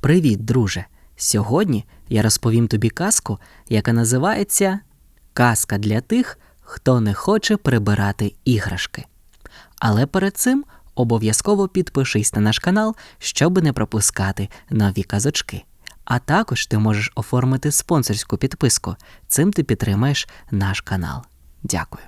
Привіт, друже! Сьогодні я розповім тобі казку, яка називається Казка для тих, хто не хоче прибирати іграшки. Але перед цим обов'язково підпишись на наш канал, щоб не пропускати нові казочки. А також ти можеш оформити спонсорську підписку. Цим ти підтримаєш наш канал. Дякую.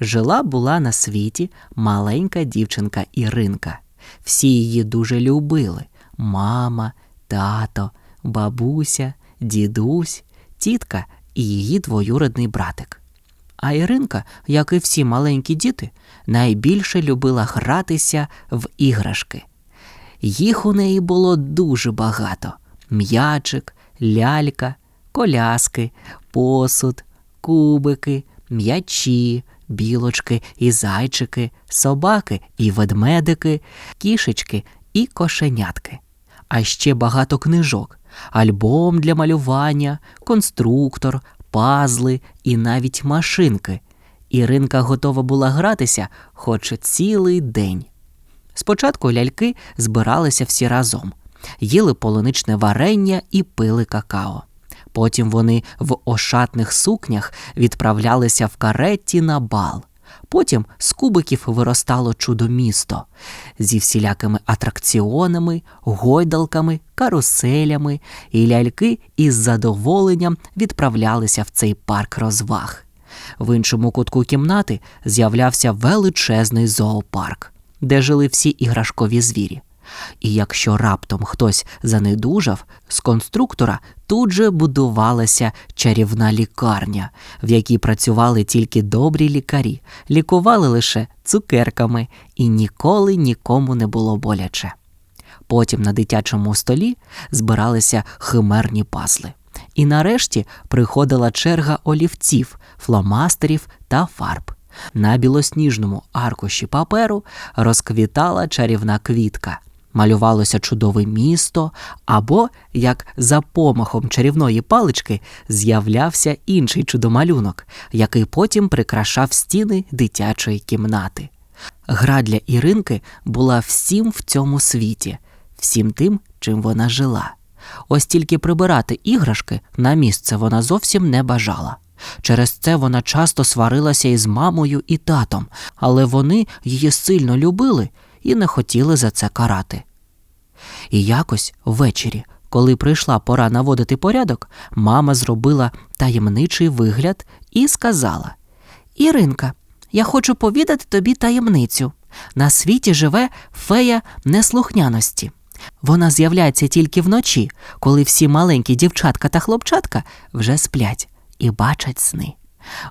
Жила була на світі маленька дівчинка Іринка. Всі її дуже любили: мама, тато, бабуся, дідусь, тітка і її двоюродний братик. А Іринка, як і всі маленькі діти, найбільше любила гратися в іграшки. Їх у неї було дуже багато: м'ячик, лялька, коляски, посуд, кубики, м'ячі, білочки і зайчики, собаки і ведмедики, кішечки і кошенятки. А ще багато книжок, альбом для малювання, конструктор, пазли і навіть машинки. Іринка готова була гратися хоч цілий день. Спочатку ляльки збиралися всі разом, їли полуничне варення і пили какао. Потім вони в ошатних сукнях відправлялися в каретті на бал. Потім з кубиків виростало чудо місто зі всілякими атракціонами, гойдалками, каруселями, і ляльки із задоволенням відправлялися в цей парк розваг. В іншому кутку кімнати з'являвся величезний зоопарк, де жили всі іграшкові звірі. І якщо раптом хтось занедужав, з конструктора тут же будувалася чарівна лікарня, в якій працювали тільки добрі лікарі, лікували лише цукерками і ніколи нікому не було боляче. Потім на дитячому столі збиралися химерні пазли. І нарешті приходила черга олівців, фломастерів та фарб. На білосніжному аркуші паперу розквітала чарівна квітка малювалося чудове місто, або, як за помахом чарівної палички, з'являвся інший чудомалюнок, який потім прикрашав стіни дитячої кімнати. Гра для Іринки була всім в цьому світі, всім тим, чим вона жила. Ось тільки прибирати іграшки на місце вона зовсім не бажала. Через це вона часто сварилася із мамою і татом, але вони її сильно любили і не хотіли за це карати. І якось ввечері, коли прийшла пора наводити порядок, мама зробила таємничий вигляд і сказала: Іринка, я хочу повідати тобі таємницю. На світі живе фея неслухняності. Вона з'являється тільки вночі, коли всі маленькі дівчатка та хлопчатка вже сплять і бачать сни.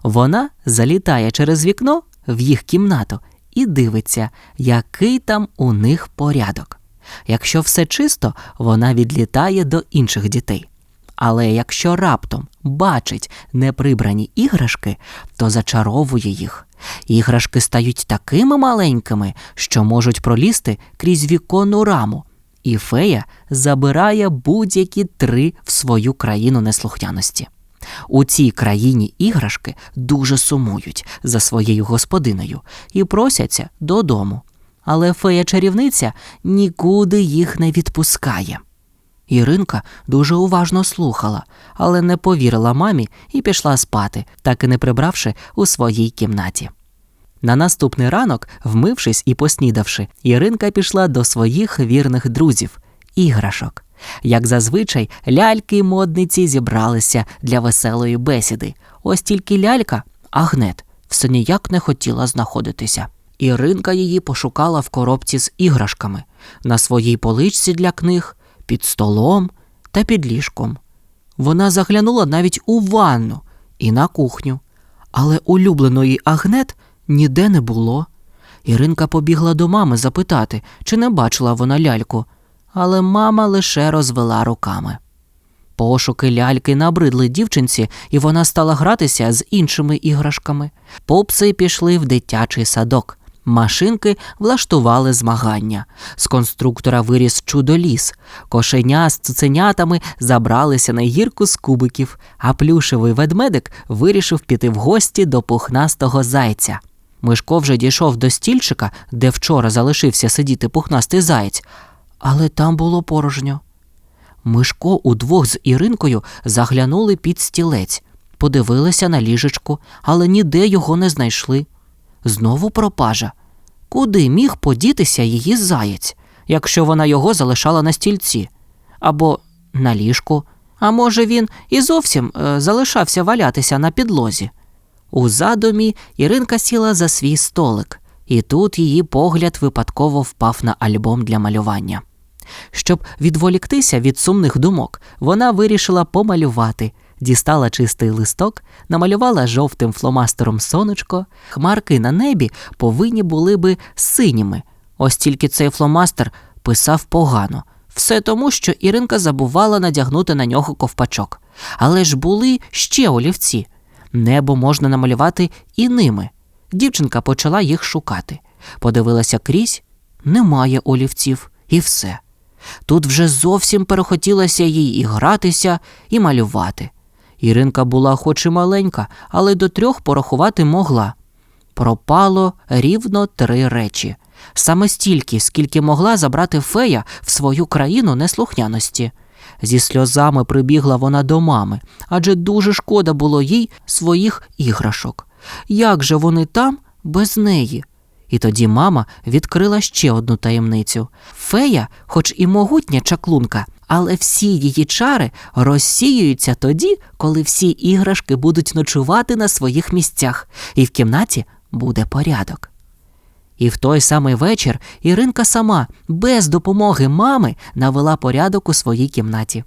Вона залітає через вікно в їх кімнату і дивиться, який там у них порядок. Якщо все чисто, вона відлітає до інших дітей. Але якщо раптом бачить неприбрані іграшки, то зачаровує їх. Іграшки стають такими маленькими, що можуть пролізти крізь віконну раму, і фея забирає будь-які три в свою країну неслухняності. У цій країні іграшки дуже сумують за своєю господиною і просяться додому. Але фея чарівниця нікуди їх не відпускає. Іринка дуже уважно слухала, але не повірила мамі і пішла спати, так і не прибравши у своїй кімнаті. На наступний ранок, вмившись і поснідавши, Іринка пішла до своїх вірних друзів іграшок. Як зазвичай, ляльки й модниці зібралися для веселої бесіди. Ось тільки лялька, Агнет, все ніяк не хотіла знаходитися. Іринка її пошукала в коробці з іграшками, на своїй поличці для книг, під столом та під ліжком. Вона заглянула навіть у ванну і на кухню, але улюбленої Агнет ніде не було. Іринка побігла до мами запитати, чи не бачила вона ляльку, але мама лише розвела руками. Пошуки ляльки набридли дівчинці, і вона стала гратися з іншими іграшками. Попси пішли в дитячий садок. Машинки влаштували змагання. З конструктора виріс чудоліс. Кошеня з цуценятами забралися на гірку з кубиків, а плюшевий ведмедик вирішив піти в гості до пухнастого зайця. Мишко вже дійшов до стільчика, де вчора залишився сидіти пухнастий заєць, але там було порожньо. Мишко удвох з Іринкою заглянули під стілець, подивилися на ліжечко, але ніде його не знайшли. Знову пропажа. Куди міг подітися її заєць, якщо вона його залишала на стільці? Або на ліжку, а може, він і зовсім е, залишався валятися на підлозі. У задумі Іринка сіла за свій столик, і тут її погляд випадково впав на альбом для малювання. Щоб відволіктися від сумних думок, вона вирішила помалювати, дістала чистий листок, намалювала жовтим фломастером сонечко, хмарки на небі повинні були би синіми. Ось тільки цей фломастер писав погано. Все тому, що Іринка забувала надягнути на нього ковпачок. Але ж були ще олівці. Небо можна намалювати і ними. Дівчинка почала їх шукати. Подивилася крізь, немає олівців, і все. Тут вже зовсім перехотілося їй і гратися, і малювати. Іринка була хоч і маленька, але до трьох порахувати могла. Пропало рівно три речі саме стільки, скільки могла забрати фея в свою країну неслухняності. Зі сльозами прибігла вона до мами, адже дуже шкода було їй своїх іграшок. Як же вони там без неї? І тоді мама відкрила ще одну таємницю. Фея, хоч і могутня чаклунка, але всі її чари розсіюються тоді, коли всі іграшки будуть ночувати на своїх місцях, і в кімнаті буде порядок. І в той самий вечір Іринка сама, без допомоги мами, навела порядок у своїй кімнаті.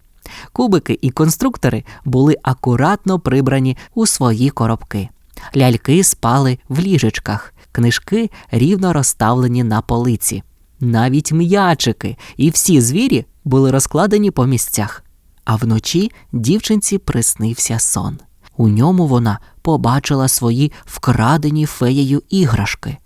Кубики і конструктори були акуратно прибрані у свої коробки. Ляльки спали в ліжечках, книжки рівно розставлені на полиці. Навіть м'ячики і всі звірі були розкладені по місцях. А вночі дівчинці приснився сон. У ньому вона побачила свої вкрадені феєю іграшки.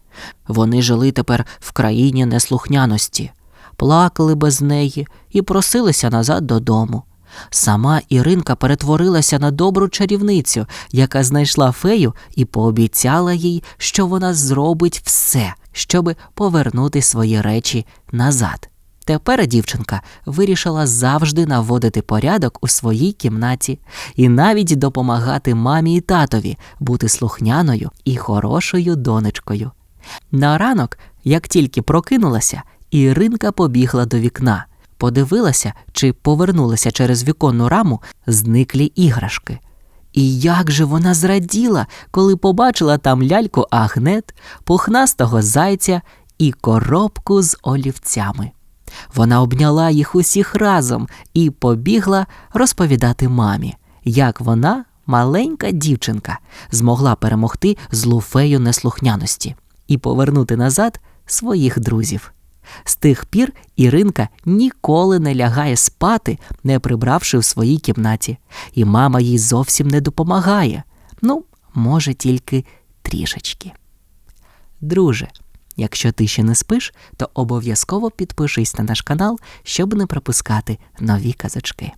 Вони жили тепер в країні неслухняності, плакали без неї і просилися назад додому. Сама Іринка перетворилася на добру чарівницю, яка знайшла фею і пообіцяла їй, що вона зробить все, щоби повернути свої речі назад. Тепер дівчинка вирішила завжди наводити порядок у своїй кімнаті і навіть допомагати мамі і татові бути слухняною і хорошою донечкою. На ранок, як тільки прокинулася, Іринка побігла до вікна, подивилася, чи повернулися через віконну раму зниклі іграшки. І як же вона зраділа, коли побачила там ляльку агнет, пухнастого зайця і коробку з олівцями. Вона обняла їх усіх разом і побігла розповідати мамі, як вона, маленька дівчинка, змогла перемогти злу фею неслухняності і повернути назад своїх друзів. З тих пір Іринка ніколи не лягає спати, не прибравши в своїй кімнаті, і мама їй зовсім не допомагає. Ну, може, тільки трішечки. Друже, якщо ти ще не спиш, то обов'язково підпишись на наш канал, щоб не пропускати нові казочки.